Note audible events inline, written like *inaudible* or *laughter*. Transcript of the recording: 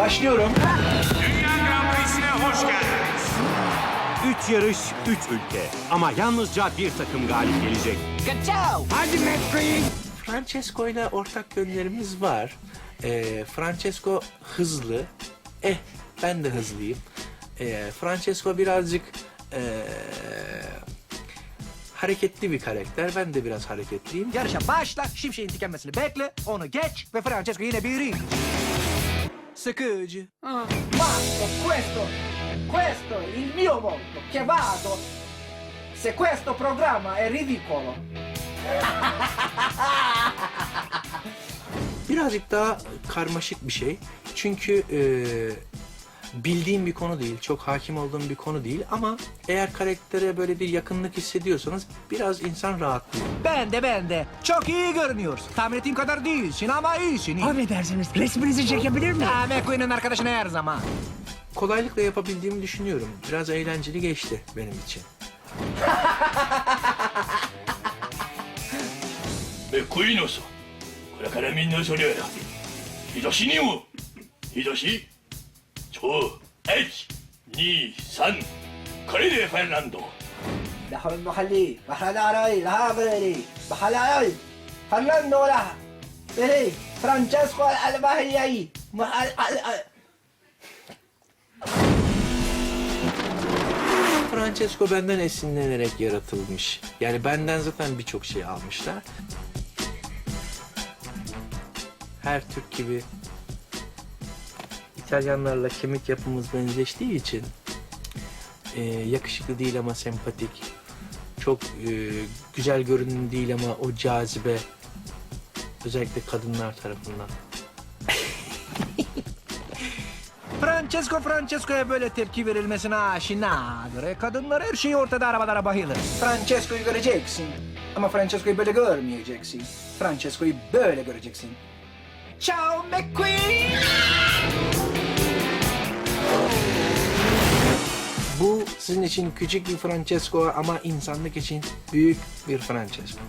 Başlıyorum. Dünya Grand Prix'sine hoş geldiniz. Üç yarış, üç ülke. Ama yalnızca bir takım galip gelecek. Francesco ile ortak yönlerimiz var. Ee, Francesco hızlı. Eh ben de hızlıyım. Ee, Francesco birazcık ee, hareketli bir karakter. Ben de biraz hareketliyim. Yarışa başla, şimşeğin tükenmesini bekle, onu geç ve Francesco yine birinci. Sıkıcı. Basta, questo, questo è il mio mondo, che vado. Se questo programma è ridicolo, Birazcık daha karmaşık bir şey. Çünkü ee, bildiğim bir konu değil, çok hakim olduğum bir konu değil ama eğer karaktere böyle bir yakınlık hissediyorsanız biraz insan rahatlıyor. Ben de ben de. Çok iyi görünüyorsun. Tahmin ettiğim kadar değilsin ama iyisin. iyi. Affedersiniz resminizi çekebilir miyim? Ha, McQueen'in arkadaşına her zaman. Kolaylıkla yapabildiğimi düşünüyorum. Biraz eğlenceli geçti benim için. めっこいいのさこれからみんなそれやなひどしにもひどし 저액니산 그레이드 페르난도 نحو المحلي محل عراي لها غيري محل عراي فرناندو لها بلي فرانشيسكو الباهيي محل Francesco benden esinlenerek yaratılmış. Yani benden zaten birçok şey almışlar. Her Türk gibi İtalyanlarla kemik yapımız benzeştiği için e, yakışıklı değil ama sempatik. Çok e, güzel görünüm değil ama o cazibe özellikle kadınlar tarafından. *laughs* Francesco Francesco'ya böyle tepki verilmesine aşinadır. Kadınlar her şeyi ortada arabalara bayılır. Francesco'yu göreceksin. Ama Francesco'yu böyle görmeyeceksin. Francesco'yu böyle göreceksin. Ciao McQueen! Sizin için küçük bir Francesco ama insanlık için büyük bir Francesco.